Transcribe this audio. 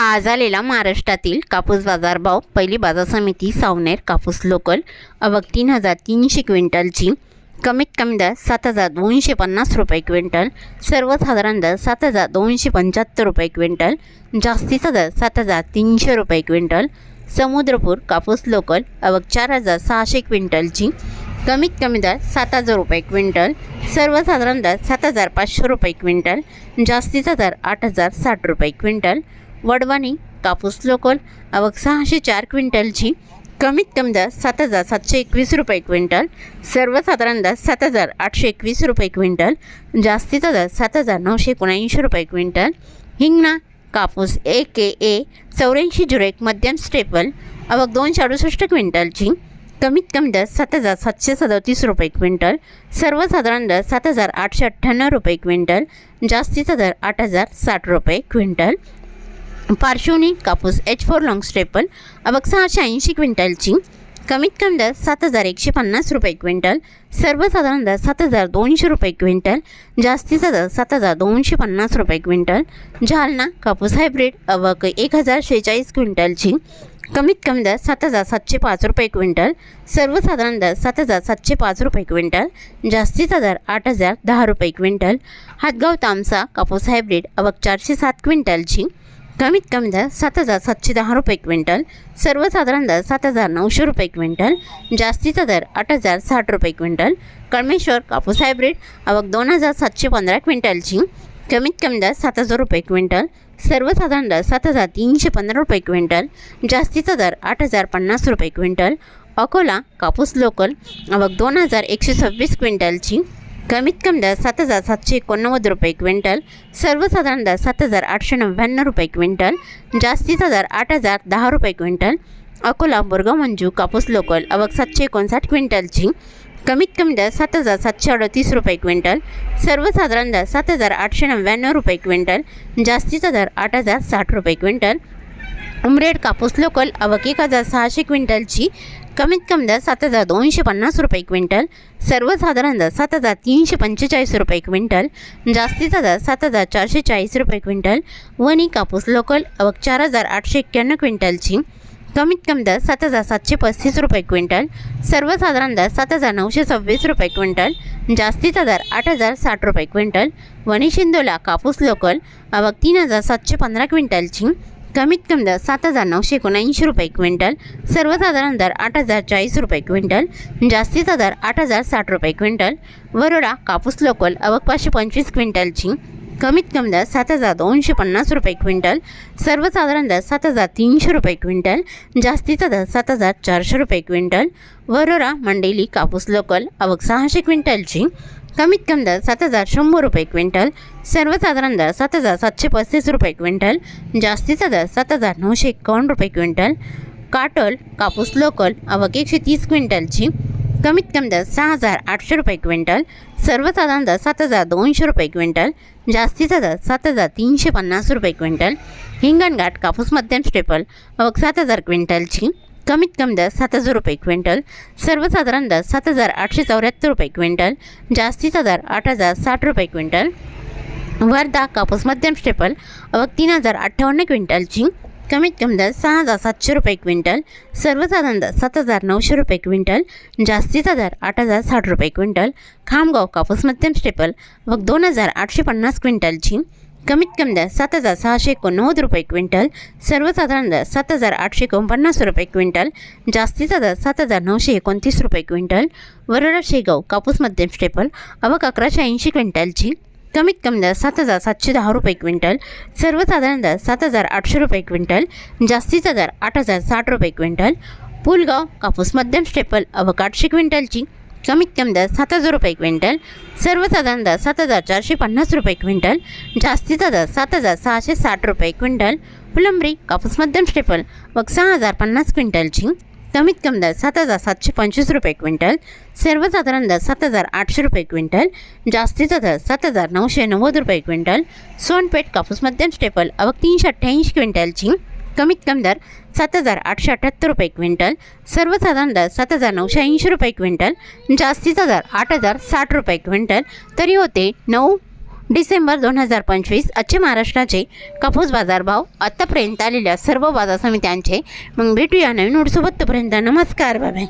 आज आलेला महाराष्ट्रातील कापूस बाजारभाव पहिली बाजार समिती सावनेर कापूस लोकल अवघ तीन हजार तीनशे क्विंटलची. कमीत कमी दर सात हजार दोनशे पन्नास रुपये क्विंटल. सर्वसाधारण दर सात हजार दोनशे पंच्याहत्तर रुपये क्विंटल. जास्तीचा दर सात हजार तीनशे रुपये क्विंटल. समुद्रपूर कापूस लोकल अवघ चार हजार सहाशे क्विंटलची. कमीत कमी दर सात हजार रुपये क्विंटल सर्वसाधारण दर सात हजार पाचशे रुपये क्विंटल जास्तीचा दर आठ हजार साठ रुपये क्विंटल. वडवाणी कापूस लोकल आवक सहाशे चार क्विंटलची कमीत कमी दर सात हजार सातशे एकवीस रुपये क्विंटल सर्वसाधारण दर सात हजार आठशे एकवीस रुपये क्विंटल जास्तीचा दर सात हजार नऊशे एकोणऐंशी रुपये क्विंटल. हिंगणा कापूस ए के ए चौऱ्याऐंशी जुरेक मध्यम स्टेपल आवक दोनशे अडुसष्ट क्विंटलची कमीत कमी दर सात हजार सातशे सदतीस रुपये क्विंटल सर्वसाधारण दर सात हजार आठशे अठ्ठ्याण्णव रुपये क्विंटल जास्तीचा दर आठ हजार साठ रुपये क्विंटल. पार्श्वनी कापूस एच फोर लॉंग स्टेपल अबक सहाशे ऐंशी क्विंटलची कमीत कमी दर सात हजार एकशे पन्नास रुपये क्विंटल सर्वसाधारण दर सात हजार दोनशे रुपये क्विंटल जास्तीचा दर सात हजार दोनशे पन्नास रुपये क्विंटल. जालना कापूस हायब्रिड अवक एक हजार शेहेचाळीस क्विंटलची कमीत कमी दर सात हजार सातशे पाच रुपये क्विंटल सर्वसाधारण दर सात हजार सातशे पाच रुपये क्विंटल जास्तीचा दर आठ हजार दहा रुपये क्विंटल हातगाव तामसा कापूस हायब्रिड अवक चारशे सात क्विंटलची कमीत कमी दर सात हजार सातशे दहा रुपये क्विंटल सर्वसाधारण दर सात हजार नऊशे रुपये क्विंटल जास्तीचा दर आठ हजार साठ रुपये क्विंटल कळमेश्वर कापूस हायब्रिड अवक दोन हजार सातशे पंधरा क्विंटलची कमीत कमी दर सात हजार रुपये क्विंटल सर्वसाधारण दर सात हजार तीनशे पंधरा रुपये क्विंटल जास्तीचा दर आठ हजार पन्नास रुपये क्विंटल अकोला कापूस लोकल आवक दोन हजार एकशे सव्वीस क्विंटलची कमीत कमी दर सात हजार सातशे एकोणनव्वद रुपये क्विंटल सर्वसाधारण दर सात हजार आठशे नव्याण्णव रुपये क्विंटल जास्तीचा दर आठ हजार दहा रुपये क्विंटल अकोला बोरगाव मंजू कापूस लोकल आवक सातशे एकोणसाठ क्विंटलची कमीत कमी दर सात हजार सातशे अडतीस रुपये क्विंटल सर्वसाधारण दर सात हजार आठशे नव्याण्णव रुपये क्विंटल जास्तीचा दर आठ हजार साठ रुपये क्विंटल. उमरेड कापूस लोकल अवक एक हजार सहाशे क्विंटलची कमीत कमी दर सात हजार दोनशे पन्नास रुपये क्विंटल सर्वसाधारण दर सात हजार तीनशे पंचेचाळीस रुपये क्विंटल जास्तीचा दर सात हजार चारशे चाळीस रुपये क्विंटल. वणी कापूस लोकल अवक चार हजार आठशे एक्क्याण्णव क्विंटलची कमीत कमी दर सात हजार सातशे पस्तीस रुपये क्विंटल सर्वसाधारण दर सात हजार नऊशे सव्वीस रुपये क्विंटल जास्तीचा दर आठ हजार साठ रुपये क्विंटल वणी शिंदोला कापूस लोकल आवक तीन हजार सातशे पंधरा क्विंटलची कमीत कमी दर सात हजार नऊशे एकोणऐंशी रुपये क्विंटल सर्वसाधारण दर आठ हजार चाळीस रुपये क्विंटल जास्तीचा दर आठ हजार साठ रुपये क्विंटल वरोडा कापूस लोकल आवक पाचशे पंचवीस क्विंटलची कमीत कमी दर सात हजार दोनशे पन्नास रुपये क्विंटल सर्वसाधारण दर सात हजार तीनशे रुपये क्विंटल जास्तीचा दर सात हजार चारशे रुपये क्विंटल वरोरा मंडेली कापूस लोकल आवक सहाशे क्विंटलची. कमीत कमी दर सात हजार शंभर रुपये क्विंटल सर्वसाधारण दर सात हजार सातशे पस्तीस रुपये क्विंटल जास्तीचा दर सात हजार नऊशे एकावन्न रुपये क्विंटल काटल कापूस लोकल आवक एकशे तीस क्विंटलची. कमीत कमी दर सहा हजार आठशे रुपये क्विंटल सर्वसाधारण दर सात हजार दोनशे रुपये क्विंटल जास्तीचा दर सात हजार तीनशे पन्नास रुपये क्विंटल हिंगणघाट कापूस मध्यम स्टेपल अवघ सात हजार क्विंटलची कमीत कमी दर सात हजार रुपये क्विंटल सर्वसाधारण दर सात हजार आठशे चौऱ्याहत्तर रुपये क्विंटल जास्तीचा दर आठ हजार साठ रुपये क्विंटल वर्धा कापूस मध्यम स्टेपल अवघ तीन हजार अठ्ठावन्न क्विंटलची कमीत कमी दर सहा हजार सातशे रुपये क्विंटल सर्वसाधारण दर सात हजार नऊशे रुपये क्विंटल जास्तीचा दर आठ हजार साठ रुपये क्विंटल खामगाव कापूस मध्यम स्टेपल व दोन हजार आठशे पन्नास क्विंटलची कमीत कमी दर सात हजार सहाशे एकोणनव्वद रुपये क्विंटल सर्वसाधारण दर सात हजार आठशे एकोणपन्नास रुपये क्विंटल जास्तीचा दर सात हजार नऊशे एकोणतीस रुपये क्विंटल वरोडा शेगाव कापूस मध्यम स्टेपल अवक अकराशे ऐंशी क्विंटलची कमीत कमी दर सात हजार सातशे दहा रुपये क्विंटल सर्वसाधारण दर सात हजार आठशे रुपये क्विंटल जास्तीचा दर आठ हजार साठ रुपये क्विंटल पुलगाव कापूस मध्यम स्टेपल अवघ आठशे क्विंटलची कमीत कमी दर सात हजार रुपये क्विंटल सर्वसाधारण दर सात हजार चारशे पन्नास रुपये क्विंटल जास्तीचा दर सात हजार सहाशे साठ रुपये क्विंटल फुलंबरी कापूस मध्यम स्टेपल मग सहा हजार पन्नास क्विंटलची कमीत कमी दर सात हजार सातशे पंचवीस रुपये क्विंटल सर्वसाधारण दर सात हजार आठशे रुपये क्विंटल जास्तीचा दर सात हजार नऊशे नव्वद रुपये क्विंटल सोनपेठ कापूस मध्यम स्टेपल अवक तीनशे अठ्ठ्याऐंशी क्विंटलची कमीत कमी दर सात हजार आठशे अठ्याहत्तर रुपये क्विंटल सर्वसाधारण दर सात हजार नऊशे ऐंशी रुपये क्विंटल जास्तीचा दर आठ हजार साठ रुपये क्विंटल तरी होते नऊ डिसेंबर दोन हजार पंचवीस आजचे महाराष्ट्राचे कापूस बाजारभाव आत्तापर्यंत आलेल्या सर्व बाजार समित्यांचे मग भेटूया नवीन नोटसोबत तोपर्यंत नमस्कार बाय